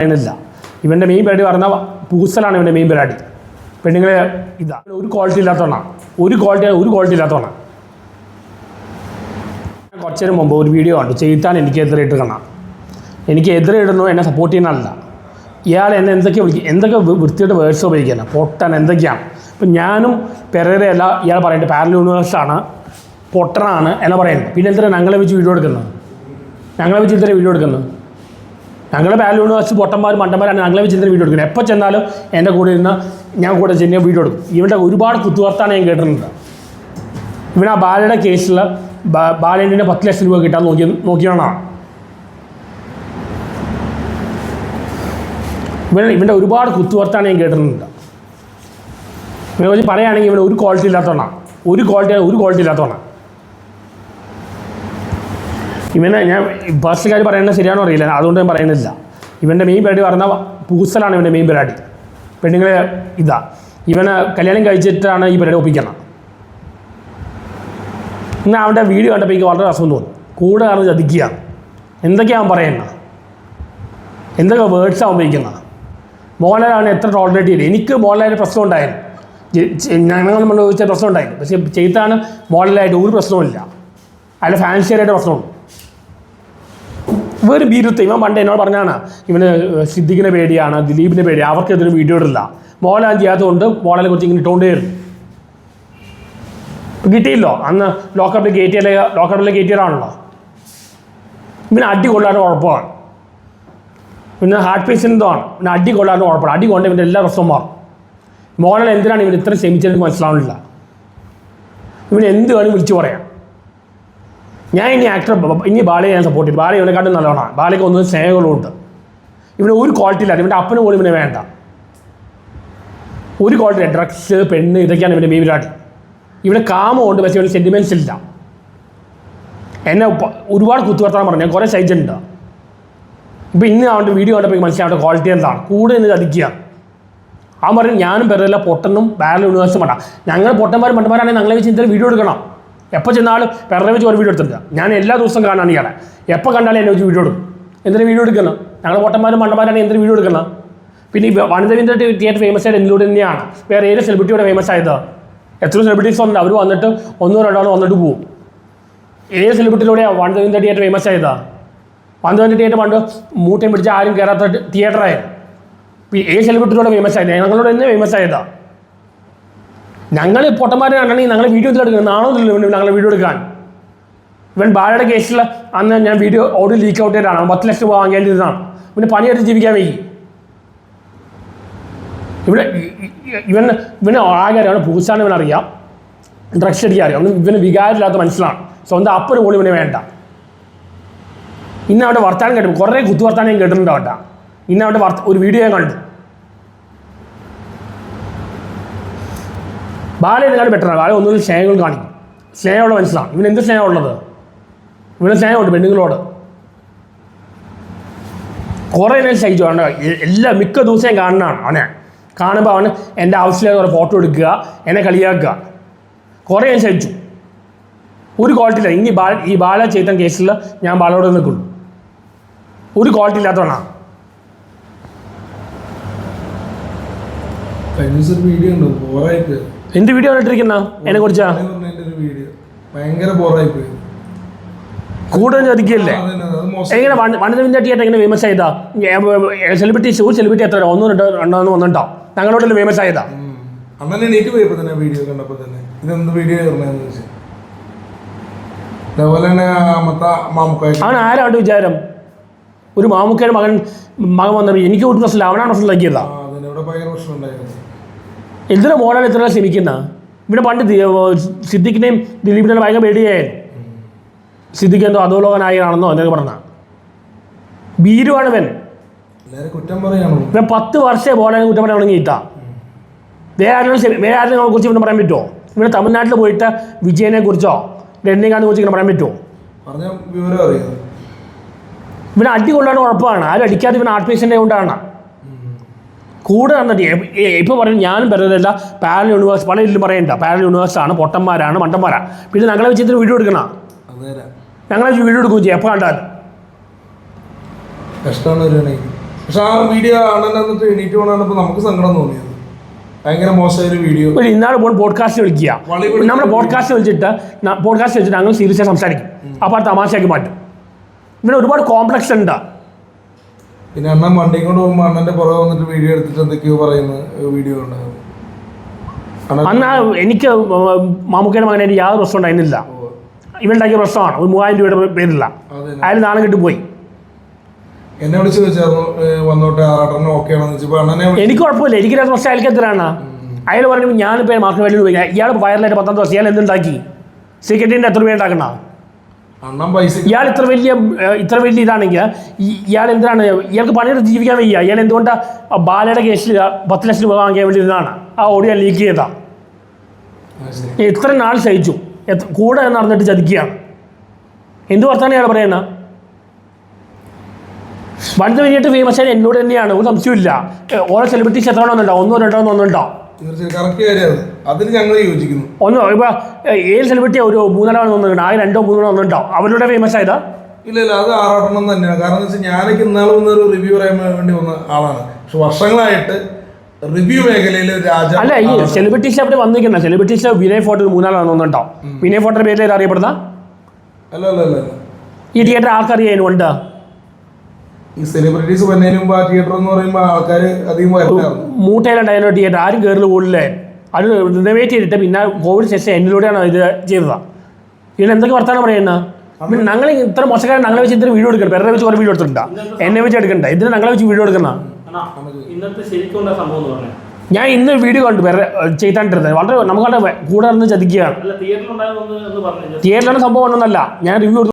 പറയണില്ല ഇവന്റെ മെയിൻ പരിപാടി പറഞ്ഞാൽ പൂസലാണ് ഇവന്റെ മെയിൻ പരിപാടി. പെണ്ണുങ്ങളെ ഇതാ. ഒരു ക്വാളിറ്റി ഇല്ലാത്തവണ്ണ ഒരു ക്വാളിറ്റി ഒരു ക്വാളിറ്റി ഇല്ലാത്തവണ്ണ കുറച്ചു നേരം മുമ്പ് ഒരു വീഡിയോ കണ്ടു. ചെയ്താൻ എനിക്ക് എതിരെ ഇട്ട് കാണാം. എനിക്ക് എതിരെ ഇടുന്നു എന്നെ സപ്പോർട്ട് ചെയ്യുന്നതല്ല. ഇയാൾ എന്നെ എന്തൊക്കെ വിളിക്കും എന്തൊക്കെ വൃത്തിയുടെ വേർഡ്സ് ഉപയോഗിക്കാനാണ് പൊട്ടൻ എന്തൊക്കെയാണ്? ഇപ്പം ഞാനും പെരേരയല്ല ഇയാൾ പറയുന്നത് പാരൽ യൂണിവേഴ്സാണ് പൊട്ടനാണ് എന്നാ പറയുന്നത്. പിന്നെ എന്തിനാണ് ഞങ്ങളെ വെച്ച് വീഡിയോ എടുക്കുന്നത്? ഞങ്ങളെ വെച്ച് ഇത്ര വീഡിയോ എടുക്കുന്നത്? ഞങ്ങൾ ബാലൂൺ വെച്ച് പൊട്ടന്മാർ മണ്ടന്മാരാണ് ഞങ്ങളെ വെച്ച് വീഡിയോ എടുക്കുന്നത്. എപ്പോൾ ചെന്നാലും എന്റെ കൂടെ ഇരുന്ന് ഞാൻ കൂടെ ചെന്ന് വീഡിയോ എടുക്കും. ഇവന്റെ ഒരുപാട് കുത്തുവാർത്താണ് ഞാൻ കേട്ടിട്ടുണ്ട്. ഇവിടെ ആ ബാലയുടെ കേസിൽ ബാലേന്റെ പത്ത് ലക്ഷം രൂപ കിട്ടാൻ നോക്കി നോക്കിയാണ് ഇവൻ ഇവന്റെ ഒരുപാട് കുത്തുവാർത്താണ് ഞാൻ കേട്ടിട്ടുണ്ട്. ഇവനെ കുറിച്ച് പറയുകയാണെങ്കിൽ ഇവൻ ഒരു ക്വാളിറ്റി ഇല്ലാത്തവണ്ണാണ് ഒരു ക്വാളിറ്റി ഒരു ക്വാളിറ്റി ഇല്ലാത്തവണ്ണാണ് ഇവനെ ഞാൻ പേഴ്സണൽ പറയുന്നത് ശരിയാണോ അറിയില്ല. അതുകൊണ്ട് ഞാൻ പറയുന്നില്ല. ഇവന്റെ മെയിൻ പരിപാടി പറഞ്ഞ പൂസലാണ് ഇവന്റെ മെയിൻ പരിപാടി. പെണ്ണുങ്ങളെ ഇതാ. ഇവനെ കല്യാണം കഴിച്ചിട്ടാണ് ഈ പരിപാടി ഒപ്പിക്കണം ഇന്ന് അവന്റെ വീഡിയോ കണ്ടപ്പോൾ എനിക്ക് വളരെ രസം തോന്നി. കൂടെ കാരണം ചതിക്കുക എന്തൊക്കെയാണ് പറയുന്നത്? എന്തൊക്കെ വേർഡ്സ് അവൻ ഉപയോഗിക്കുന്നത്? മോഹൻലാലാണ് എത്ര ടോളറേറ്റ് ചെയ്തത്? എനിക്ക് മോഹൻലാലിന് പ്രശ്നം ഉണ്ടായിരുന്നു. ഞങ്ങൾ നമ്മൾ ചോദിച്ച പ്രശ്നം ഉണ്ടായിരുന്നു. പക്ഷേ ചെയ്താണ് മോഹൻലാലായിട്ട് ഒരു പ്രശ്നവുമില്ല. അയാളുടെ ഫാൻസിയറായിട്ട് പ്രശ്നമുണ്ട്. വേറെ ബീരുത്ത് ഇവൻ പണ്ട് എന്നോട് പറഞ്ഞാണ് ഇവന് സിദ്ദിഖിനെ പേടിയാണ് ദിലീപിനെ അവർക്ക് ഇതൊരു വീഡിയോ ഇടില്ല. മോഹൻലാൽ ചെയ്യാത്തതുകൊണ്ട് മോഹൻലാലെ കുറിച്ച് ഇങ്ങനെ ഇപ്പം കിട്ടിയില്ലോ? അന്ന് ലോക്കപ്പിൽ കയറ്റിയാലേ ലോക്കപ്പിൽ കയറ്റിയതാണല്ലോ പിന്നെ അടി കൊള്ളാനും ഉഴപ്പമാണ് പിന്നെ ഹാർട്ട് പേഷ്യന്റ് ആണ് പിന്നെ അടി കൊള്ളാനും ഉഴപ്പാണ് അടി കൊണ്ട് ഇവന്റെ എല്ലാ പ്രശ്നവും മാറും. മോഹൻലാൽ എന്തിനാണ് ഇവൻ ഇത്ര ക്ഷമിച്ചതെന്ന് മനസ്സിലാവുന്നില്ല. ഇവൻ എന്ത് വേണമെങ്കിൽ വിളിച്ചു പറയാം. ഞാൻ ഇനി ആക്ടർ ഇനി ബാലയെ ഞാൻ സപ്പോർട്ട് ചെയ്യും. ബാല ഇവനെക്കാട്ടും നല്ലവണ്ണമാണ് ബാലയ്ക്ക് ഒന്നും സ്നേഹങ്ങളുണ്ട് ഇവിടെ ഒരു ക്വാളിറ്റി ഇല്ല. ഇവന്റെ അപ്പന് പോലും ഇവനെ വേണ്ട. ഒരു ക്വാളിറ്റി ഡ്രഗ്സ് പെണ്ണ് ഇതൊക്കെയാണ് ഇവന്റെ പരിപാടി. ഇവിടെ കാമുണ്ട് പക്ഷേ ഇവിടെ സെന്റിമെന്റ്സ് ഇല്ല. എന്നെ ഒരുപാട് കുത്തുവർത്താൻ പറഞ്ഞു. ഞാൻ കുറേ സഹിച്ചിട്ടുണ്ട് ഇപ്പം ഇന്ന് അവന്റെ വീഡിയോ കണ്ടപ്പോൾ എനിക്ക് മനസ്സിലാവും ക്വാളിറ്റി എന്താണ്. കൂടെ നിന്ന് ചതിക്കുക. അവൻ പറഞ്ഞു ഞാനും പേരല്ല പൊട്ടനും ബാരൽ യൂണിവേഴ്സും വേണ്ട. ഞങ്ങൾ പൊട്ടന്മാരും മണ്ടന്മാരാണെങ്കിൽ ഞങ്ങളെ വെച്ച് ഇന്നലെ വീഡിയോ എടുക്കണം. എപ്പോൾ ചെന്നാലും വെച്ച് ഒരു വീഡിയോ എടുത്തിട്ടുണ്ട് ഞാൻ എല്ലാ ദിവസവും കാണാണ് ഇയാളെ. എപ്പോൾ കണ്ടാലും എന്നെ വെച്ച് വീഡിയോ എടുക്കും. എന്തിനു വീഡിയോ എടുക്കണം? ഞങ്ങൾ വോട്ടന്മാരും മണ്ണന്മാരാണ് എന്തിനു വീഡിയോ എടുക്കണം? പിന്നെ ഈ വനിതവിന്ദ്ര തിയേറ്റർ ഫേമസ് ആയത് എന്നിലൂടെ തന്നെയാണ്. വേറെ ഏത് സെലിബ്രിറ്റിയുടെ ഫേമസ് ആയത്? എത്ര സെലിബ്രിറ്റീസ് ഉണ്ട്. അവർ വന്നിട്ട് ഒന്നോ രണ്ടോ വന്നിട്ട് പോകും ഏത് സെലിബ്രിറ്റിയിലൂടെയാണ് വനിതവിന്ദ്ര തിയേറ്റർ ഫേമസ് ആയതാ? വനിതവിന്ദ്ര തിയേറ്റർ പണ്ട് മൂട്ടയും പിടിച്ച് ആരും കയറാത്ത തിയേറ്ററായിരുന്നു ഏത് സെലിബ്രിറ്റിയിലൂടെ ഫേമസ് ആയത്? ഞങ്ങളോട് തന്നെ ഫേമസ് ആയതാ. ഞങ്ങൾ പൊട്ടന്മാരെ കണ്ടെങ്കിൽ ഞങ്ങൾ വീഡിയോ എടുക്കുന്നത് നാണോ ഞങ്ങൾ വീഡിയോ എടുക്കാൻ. ഇവൻ ബാലയുടെ കേസിൽ അന്ന് ഞാൻ വീഡിയോ ഓഡിയോ ലീക്ക് ഔട്ട് ചെയ്തിട്ടാണ്. പത്ത് ലക്ഷം രൂപ വാങ്ങേണ്ടിയിരുന്നതാണ് പിന്നെ പണിയെടുത്ത് ജീവിക്കാൻ വയ്യ ഇവിടെ ഇവൻ ഇവന് ആകെ പൂച്ചാണ് ഇവൻ അറിയാം. ഡ്രഗ്സ് അടിക്കാൻ അറിയാം. ഇവന് വികാരമില്ലാത്ത മനസ്സിലാണ് സ്വന്തം അപ്പന് പോലും ഇവനെ വേണ്ട. ഇന്ന് അവിടെ വർത്താനം കേട്ടു കുറേ കുത്തു വർത്താനം ഞാൻ കേട്ടിട്ടുണ്ട് അവിടെ ഇന്ന് അവിടെ ഒരു വീഡിയോ ഞാൻ കണ്ടു. ബാല ഇതിനാണ് ബെറ്ററാണ് ബാല ഒന്നുകിൽ സ്നേഹങ്ങൾ കാണിക്കും. സ്നേഹമുള്ള മനസ്സിലാണ് ഇവന് എന്ത് സ്നേഹമുള്ളത് ഇവിടെ സ്നേഹമുണ്ട് പെണ്ണുങ്ങളോട്. കുറേ നേരം സഹിച്ചു. അവന്റെ എല്ലാ മിക്ക ദിവസവും കാണുന്നതാണ് അവനെ. കാണുമ്പോൾ അവന് എന്റെ ആവശ്യമില്ലാതെ കുറേ ഫോട്ടോ എടുക്കുക എന്നെ കളിയാക്കുക. കുറേ ഞാൻ സഹിച്ചു. ഒരു ക്വാളിറ്റി ഇല്ല. ഇനി ബാല ഈ ബാല ചെയ്ത കേസിൽ ഞാൻ ബാലയോട് നിൽക്കുള്ളൂ ഒരു ക്വാളിറ്റി ഇല്ലാത്തവണ്ണാണ് കഴിഞ്ഞ ദിവസം ഒരു വീഡിയോ ഉണ്ട്? പോയി എന്ത് വീഡിയോ ഇട്ടിരിക്കുന്ന? എന്നെ കുറിച്ചാ? ഭയങ്കര ബോറായി പോയി കൂടുതൽ ചതിക്കല്ലേ? എങ്ങനെ വനിതവിന്റെ തിയേറ്റർ എങ്ങനെ ഫേമസ് ആയതാ? സെലിബ്രിറ്റി ഒരു സെലിബ്രിറ്റി എത്ര? ഒന്നും രണ്ടോ രണ്ടോ വന്നിട്ടോ ഞങ്ങളോടല്ലേ ഫേമസ് ആയതാ? എനിക്ക് പോയപ്പോ തന്നെ വീഡിയോ കണ്ടപ്പോ തന്നെ. ഇതെന്ത് വീഡിയോ പറഞ്ഞതെന്ന് ചോദിച്ചു. അതേപോലെ തന്നെ മത്ത മാമുക്കായിട്ട്. അവൻ ആരാണ്ട് വിചാരം? ഒരു മാമുക്കയുടെ മകൻ മകൻ വന്നപ്പോൾ എനിക്ക് ഒരു പ്രശ്നമില്ല അവനാണ് പ്രശ്നം ഉണ്ടാക്കിയതാ ഭയങ്കര പ്രശ്നം ഉണ്ടായിരുന്നു. എന്തിനാ മോഹൻലാൽ ഇത്ര ശ്രമിക്കുന്ന ഇവിടെ പണ്ട് സിദ്ദിഖിനെയും ദിലീപിനെയും ഭയങ്കര പേടിയായിരുന്നു സിദ്ദിഖ് എന്തോ അധോലോകനായകനാണെന്നോ എന്നൊക്കെ പറഞ്ഞ ഭീരുവാണ് ഇവൻ. പത്ത് വർഷമേ മോഹൻലാലിനെ കുറ്റം പറയാൻ തുടങ്ങിയിട്ടാ. വേറെ ആരെങ്കിലും വേറെ ആരെങ്കിലും കുറിച്ച് ഇവനെ പറയാൻ പറ്റുമോ ഇവിടെ തമിഴ്നാട്ടിൽ പോയിട്ട് വിജയനെ കുറിച്ചോ? രജനീകാന്തിനെ കുറിച്ച് ഇങ്ങനെ പറയാൻ പറ്റുമോ ഇവിടെ ഇവന് അടി കൊണ്ടാണ് ഉറപ്പാണ്. ആരും അടിക്കാതെ ഇവൻ ആർട്ട് പേഷ്യന്റെ കൊണ്ടാണ് കൂടെ നടന്നിട്ട് ഇപ്പോൾ പറയും ഞാനും പറയുന്നില്ല പാരൽ യൂണിവേഴ്സ് പല ഇതിലും പറയണ്ട. പാരൽ യൂണിവേഴ്സാണ് പൊട്ടന്മാരാണ് മണ്ടന്മാരാണ്. പിന്നെ ഞങ്ങളെ വെച്ചിട്ട് വീഡിയോ എടുക്കണം? ഞങ്ങളെ വെച്ച് വീഡിയോ എടുക്കുകയും ചെയ്യും. എപ്പോൾ കണ്ടാൽ കഷ്ടമാണ് പക്ഷെ ആ വീഡിയോ അണ്ണൻ എന്നിട്ട് എണീറ്റ് പോകണപ്പോൾ നമുക്ക് സങ്കടം തോന്നിയത്. ഭയങ്കര മോശമായ വീഡിയോ ഇന്നാൾ പോയി പോഡ്കാസ്റ്റ് വിളിക്കുക. വളി നമ്മുടെ പോഡ്കാസ്റ്റ് വിളിച്ചിട്ട് പോഡ്കാസ്റ്റ് വെച്ചിട്ട് ഞങ്ങൾ സീരിയസ് സംസാരിക്കും. അപ്പോൾ തമാശയാക്കി മാറ്റും. ഇവിടെ ഒരുപാട് കോംപ്ലക്സ് ഉണ്ട്. പിന്നെ അണ്ണൻ വണ്ടിയും കൊണ്ട് പോകുമ്പോൾ അണ്ണന്റെ പുറകെ വന്നിട്ട് വീഡിയോ എടുത്തിട്ട് എന്തൊക്കെയോ പറയുന്ന വീഡിയോ ഉണ്ടായിരുന്നു അന്ന് എനിക്ക് മാമുക്കയുടെ മകനെ യാതൊരു പ്രശ്നം ഉണ്ടായിരുന്നില്ല. ഇവരുണ്ടാക്കിയ പ്രശ്നമാണ്. ഒരു മൂവായിരം രൂപയുടെ പേരില്ല. അയാൾ നാളെ കിട്ടി പോയി. എന്നെ വിളിച്ച് ചോദിച്ചായിരുന്നു വന്നോട്ടെ ഓക്കെ ആണെന്ന് വെച്ചപ്പോൾ അണ്ണനെ എനിക്ക് കുഴപ്പമില്ല. എനിക്കൊരു പ്രശ്നം അയാൾക്ക് എത്രയാണ് അയാൾ പറഞ്ഞു ഞാനിപ്പോൾ മാർക്കറ്റ് പോയി ഇയാൾ വയറിലായിട്ട് പത്താം ദിവസം ഇയാൾ എന്തുണ്ടാക്കി? സെക്രട്ടറിന്റെ എത്ര രൂപ ഉണ്ടാക്കണ ഇയാൾ ഇത്ര വലിയ ഇത്ര വലിയ ഇതാണെങ്കിൽ ഇയാൾ എന്തിനാണ് ഇയാൾക്ക് പണിയെടുത്ത് ജീവിക്കാൻ വയ്യ? ഇയാൾ എന്തുകൊണ്ടാണ് ബാലയുടെ കേസിൽ പത്ത് ലക്ഷം രൂപ വാങ്ങിക്കാൻ വേണ്ടി ഇതാണ് ആ ഓഡിയോ ലീക്ക് ചെയ്താ ഇത്ര നാൾ സഹിച്ചു. കൂടെ നടന്നിട്ട് ചതിക്കുകയാണ്. എന്ത് വർത്താനാണ് ഇയാൾ പറയുന്നത് വണ്ടി വലിയിട്ട് ഫേമസ് ആയ എന്നോട് തന്നെയാണ് ഒരു സംശയമില്ല ഓരോ സെലിബ്രിറ്റീസ് എത്ര എണ്ണം ഒന്നുണ്ടോ? ഒന്നോ രണ്ടോ ഒന്നുണ്ടോ? തീർച്ചയായും. കറക്റ്റ് കാര്യമാണ് അത്. അതിന് ഞങ്ങൾ യോജിക്കുന്നു. ഒന്നോ ഇപ്പൊ ഏഴ് സെലിബ്രിറ്റി ഒരു മൂന്നെണ്ണം ഒന്നുണ്ട് ആ രണ്ടോ മൂന്നോ ഒന്നുണ്ടോ അവരുടെ ഫേമസ് ആയതാ? ഇല്ല ഇല്ല അത് ആറാട്ടണം തന്നെയാണ്. കാരണം എന്ന് വെച്ചാൽ ഞാനൊക്കെ ഇന്നാൾ വന്ന ഒരു റിവ്യൂ പറയാൻ വേണ്ടി വന്ന ആളാണ്. പക്ഷെ വർഷങ്ങളായിട്ട് റിവ്യൂ മേഖലയിൽ രാജ അല്ല ഈ സെലിബ്രിറ്റീസ് അവിടെ വന്നിരിക്കുന്ന സെലിബ്രിറ്റീസ് വിനയ് ഫോട്ടോ മൂന്നാളാണ് ഒന്നുണ്ടോ വിനയ് ഫോട്ടോയുടെ പേരിൽ അറിയപ്പെടുന്ന? അല്ല അല്ല അല്ല. ഈ തിയേറ്റർ ആർക്കറിയാൻ ഉണ്ട് ഈ സെലിബ്രിറ്റീസ് വന്നതിന് മുമ്പ് ആ തിയേറ്റർ എന്ന് പറയുമ്പോൾ ആൾക്കാർ അധികം വരണ്ടായിരുന്നു മൂട്ടയിലുണ്ടായിരുന്ന തിയേറ്റർ ആരും കയറി കൂടുതലേ അത് റിനോവേറ്റ് ചെയ്തിട്ട് പിന്നെ കോവിഡ് ശേഷം എന്നിലൂടെയാണ് ഇത് ചെയ്തത്. ഇതിന് എന്തൊക്കെ വർത്തമാനം പറയുന്നത് പിന്നെ ഞങ്ങൾ ഇത്ര മോശക്കാരൻ ഞങ്ങളെ വെച്ച് ഇത്ര വീഡിയോ എടുക്കണം പെരറെ വെച്ച് കുറേ വീഡിയോ എടുത്തിട്ടുണ്ട്? എന്നെ വെച്ച് എടുക്കണ്ട. ഇതിന് ഞങ്ങളെ വെച്ച് വീഡിയോ എടുക്കുന്ന അണ്ണാ, ഇന്നത്തെ ശരിക്കുള്ള സംഭവം എന്ന് പറഞ്ഞേ? ഞാൻ ഇന്ന് വീഡിയോ കണ്ടു. വേറെ ചെയ്താണ്ടിരുന്നത്. വളരെ നമുക്ക് കൂടെ നിന്ന് ചതിക്കുകയാണ്. അല്ല തിയേറ്ററിൽ ഉണ്ടായതൊന്ന് എന്ന് പറഞ്ഞു തിയേറ്ററിലാണ് സംഭവം ഒന്നല്ല ഞാൻ റിവ്യൂ